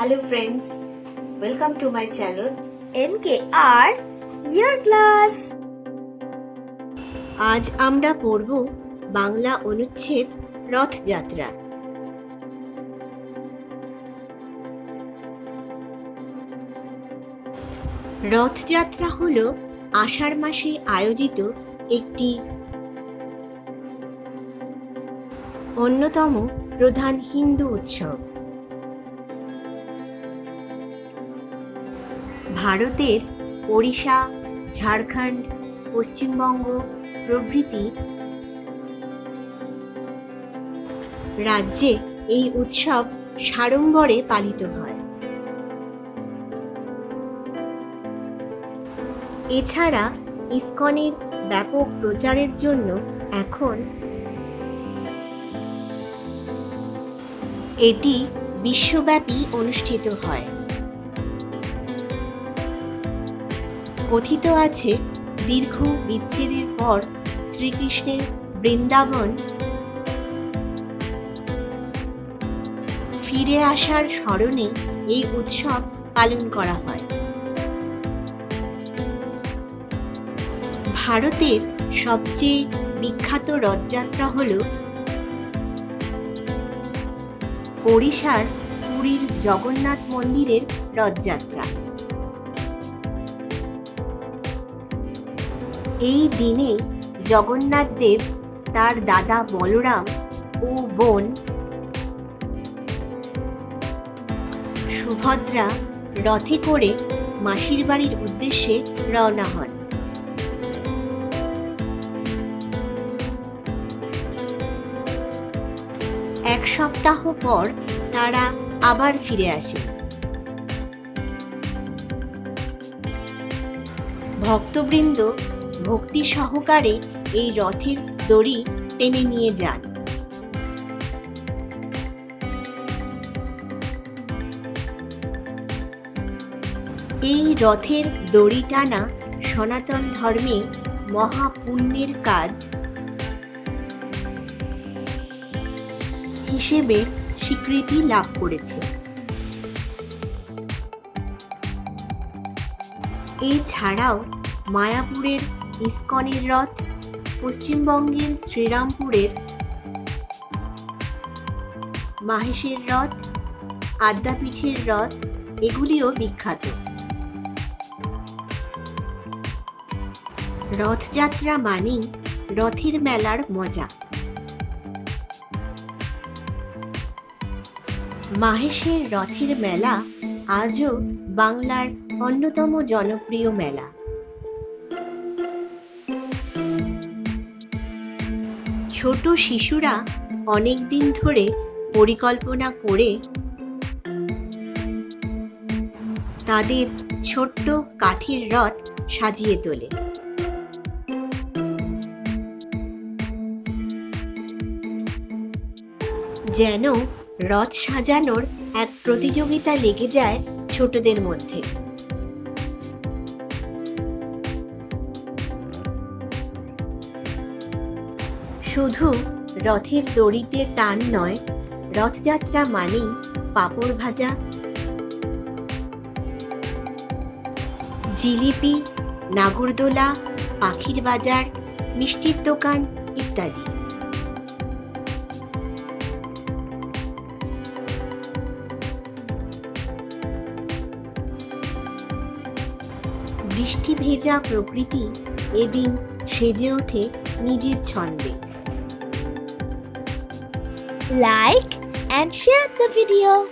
Hello friends, welcome to my channel. NKR Year Class. আজ আমরা পড়ব বাংলা অনুচ্ছেদ রথযাত্রা। রথযাত্রা হল আষাঢ় মাসে আয়োজিত একটি অন্যতম প্রধান হিন্দু উৎসব। ভারতের ওড়িশা, ঝাড়খণ্ড, পশ্চিমবঙ্গ প্রভৃতি রাজ্যে এই উৎসব সাড়ম্বরে পালিত হয়। এছাড়া ইস্কনের ব্যাপক প্রচারের জন্য এখন এটি বিশ্বব্যাপী অনুষ্ঠিত হয়। কথিত আছে, দীর্ঘ বিচ্ছেদের পর শ্রীকৃষ্ণের বৃন্দাবন ফিরে আসার স্মরণে এই উৎসব পালন করা হয়। ভারতের সবচেয়ে বিখ্যাত রথযাত্রা হল ওড়িশার পুরীর জগন্নাথ মন্দিরের রথযাত্রা। এই দিনে জগন্নাথ দেব, তার দাদা বলরাম ও বোন সুভদ্রা রথে করে মাসির বাড়ির উদ্দেশ্যে রওনা হন। এক সপ্তাহ পর তারা আবার ফিরে আসে। ভক্তবৃন্দ ভক্তি সহকারে এই রথের দড়ি টেনে নিয়ে যান। এই রথের দড়ি টানা সনাতন ধর্মে মহাপুণ্যের কাজ হিসেবে স্বীকৃতি লাভ করেছে। এছাড়াও মায়াপুরের ইস্কনের রথ পশ্চিমবঙ্গের শ্রীরামপুরের মাহেশের রথ, আদ্যাপীঠের রথ, এগুলিও বিখ্যাত। রথযাত্রা মানেই রথের মেলার মজা। মাহেশের রথের মেলা আজও বাংলার অন্যতম জনপ্রিয় মেলা। ছোট শিশুরা অনেক দিন ধরে পরিকল্পনা করে তাদের ছোট্ট কাঠের রথ সাজিয়ে তোলে। যেন রথ সাজানোর এক প্রতিযোগিতা লেগে যায় ছোটদের মধ্যে। শুধু রথের দড়িতে টান নয়, রথযাত্রা মানেই পাঁপড় ভাজা। জিলিপি, নাগরদোলা, পাখির বাজার, মিষ্টির দোকান ইত্যাদি। বৃষ্টি ভেজা প্রকৃতি এদিন সেজে ওঠে নিজের ছন্দে। Like and share the video.